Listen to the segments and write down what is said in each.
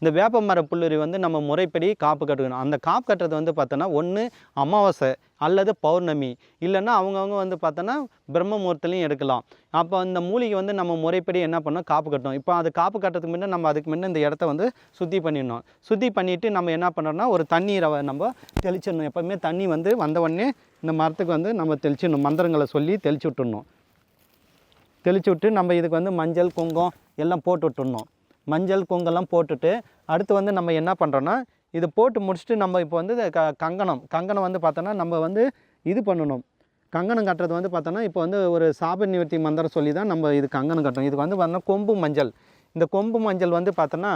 இந்த வேப்ப மர புல்லுரி வந்து நம்ம முறைப்படி காப்பு கட்டுக்கணும். அந்த காப்பு கட்டுறது வந்து பார்த்தோன்னா ஒன்று அமாவாசை அல்லது பௌர்ணமி. இல்லைன்னா அவங்கவுங்க வந்து பார்த்தோன்னா பிரம்ம முகூர்த்தலையும் எடுக்கலாம். அப்போ அந்த மூலிகை வந்து நம்ம முறைப்படி என்ன பண்ணோம் காப்பு கட்டணும். இப்போ அது காப்பு கட்டுறதுக்கு முன்னே நம்ம அதுக்கு முன்னே இந்த இடத்த வந்து சுத்தி பண்ணிடணும். சுத்தி பண்ணிவிட்டு நம்ம என்ன பண்ணுறோம்னா ஒரு தண்ணீரை நம்ம தெளிச்சிடணும். எப்போவுமே தண்ணி வந்து வந்த உடனே இந்த மரத்துக்கு வந்து நம்ம தெளிச்சிடணும். மந்திரங்களை சொல்லி தெளிச்சு விட்டுடணும். தெளிச்சு விட்டு நம்ம இதுக்கு வந்து மஞ்சள் குங்கும் எல்லாம் போட்டு விட்டுடணும். மஞ்சள் குங்கெல்லாம் போட்டுட்டு அடுத்து வந்து நம்ம என்ன பண்ணுறோன்னா இது போட்டு முடிச்சுட்டு நம்ம இப்போ வந்து க கங்கணம். கங்கணம் வந்து பார்த்தோன்னா நம்ம வந்து இது பண்ணணும். கங்கணம் கட்டுறது வந்து பார்த்தோன்னா இப்போ வந்து ஒரு சாப நிவர்த்தி மந்திரம் சொல்லி தான் நம்ம இது கங்கணம் கட்டணும். இதுக்கு வந்து பார்த்தோன்னா கொம்பு மஞ்சள். இந்த கொம்பு மஞ்சள் வந்து பார்த்தோன்னா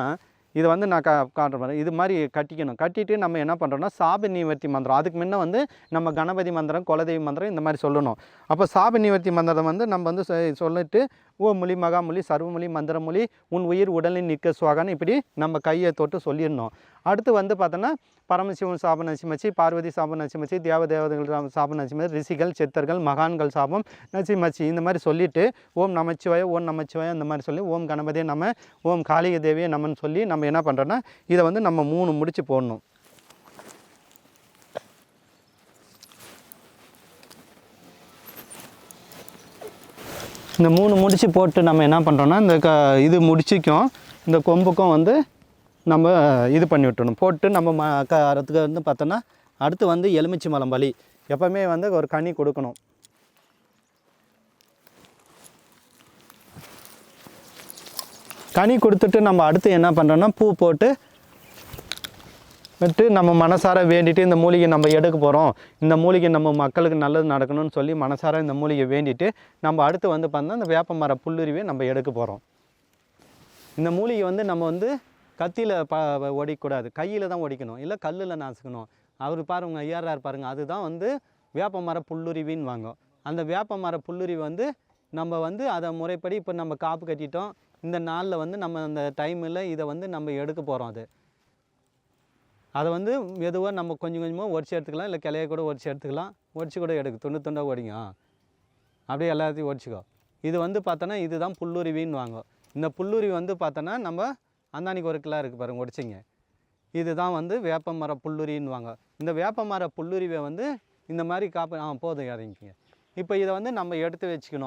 இது வந்து நான் கா காட்டுற இது மாதிரி கட்டிக்கணும். கட்டிட்டு நம்ம என்ன பண்ணுறோம்னா சாப நிவர்த்தி மந்திரம். அதுக்கு முன்னே வந்து நம்ம கணபதி மந்திரம் குலதெய்வ மந்திரம் இந்த மாதிரி சொல்லணும். அப்போ சாப நிவர்த்தி மந்திரம் வந்து நம்ம வந்து சொ- சொல்லிட்டு ஓ மொழி மகாமொழி சர்வமொழி மந்திரமொழி உன் உயிர் உடலில் நிற்க சுவாகன்னு இப்படி நம்ம கையை தொட்டு சொல்லிடணும். அடுத்து வந்து பார்த்தோன்னா பரமசிவன் சாப நசிமச்சி பார்வதி சாப நசிமச்சி தேவ தேவதைகள் சா- சாப நசிமச்சி ரிஷிகள் சித்தர்கள் மகான்கள் சாபம் நசிமச்சி இந்த மாதிரி சொல்லிட்டு ஓம் நமச்சிவாய ஓம் நமச்சிவாய இந்த மாதிரி சொல்லி ஓம் கணபதியை நம்ம ஓம் காளிக தேவியை நம்மன்னு சொல்லி நம்ம என்ன பண்ணுறோன்னா இதை வந்து நம்ம மூணு முடிச்சு போடணும். இந்த மூணு முடிச்சு போட்டு நம்ம என்ன பண்ணுறோன்னா இந்த க இது முடிச்சுக்கும் இந்த கொம்புக்கும் வந்து நம்ம இது பண்ணி விட்டுறணும். போட்டு நம்ம ம க வந்து பார்த்தோன்னா அடுத்து வந்து எலுமிச்சை மலம் பலி. எப்போவுமே வந்து ஒரு கனி கொடுக்கணும். கனி கொடுத்துட்டு நம்ம அடுத்து என்ன பண்ணுறோன்னா பூ போட்டு விட்டு நம்ம மனசார வேண்டிட்டு இந்த மூலிகை நம்ம எடுக்க போகிறோம் இந்த மூலிகை நம்ம மக்களுக்கு நல்லது நடக்கணும்னு சொல்லி மனசார இந்த மூலிகை வேண்டிட்டு நம்ம அடுத்து வந்து பார்த்தா இந்த வேப்ப மர புல்லுருவே நம்ம எடுக்க போகிறோம் இந்த மூலிகை வந்து நம்ம வந்து கத்தியில் ப ஒடிக்கக்கூடாது கையில் தான் ஒடிக்கணும் இல்லை கல்லில் நாசுக்கணும். அவர் பாருங்க ஐயாரார் பாருங்கள் அதுதான் வந்து வேப்ப மர புல்லுருவின்னு வாங்கும். அந்த வேப்ப மர புல்லுருவி வந்து நம்ம வந்து அதை முறைப்படி இப்போ நம்ம காப்பு கட்டிட்டோம். இந்த நாளில் வந்து நம்ம அந்த டைமில் இதை வந்து நம்ம எடுக்க போகிறோம் அது. அதை வந்து மெதுவாக நம்ம கொஞ்சம் கொஞ்சமாக ஒடிச்சு எடுத்துக்கலாம். இல்லை கிளைய கூட ஒடிச்சு எடுத்துக்கலாம். ஒடிச்சு கூட எடுக்கு. துண்டு துண்டாக ஒடிங்க அப்படியே எல்லாத்தையும் ஒடிச்சிக்கோ இது வந்து பார்த்தோன்னா இதுதான் புல்லுருவின்னு வாங்க இந்த புல்லுருவி வந்து பார்த்தோன்னா நம்ம அந்தானிக்கு ஒரு கிலோ இருக்குது பாருங்க ஒடிச்சிங்க இதுதான் வந்து வேப்ப மர புல்லுரின்னு வாங்க இந்த வேப்ப மர புல்லுருவியை வந்து இந்த மாதிரி காப்பு ஆ போதும் இறங்கிக்கிங்க. இப்போ இதை வந்து நம்ம எடுத்து வச்சுக்கணும்.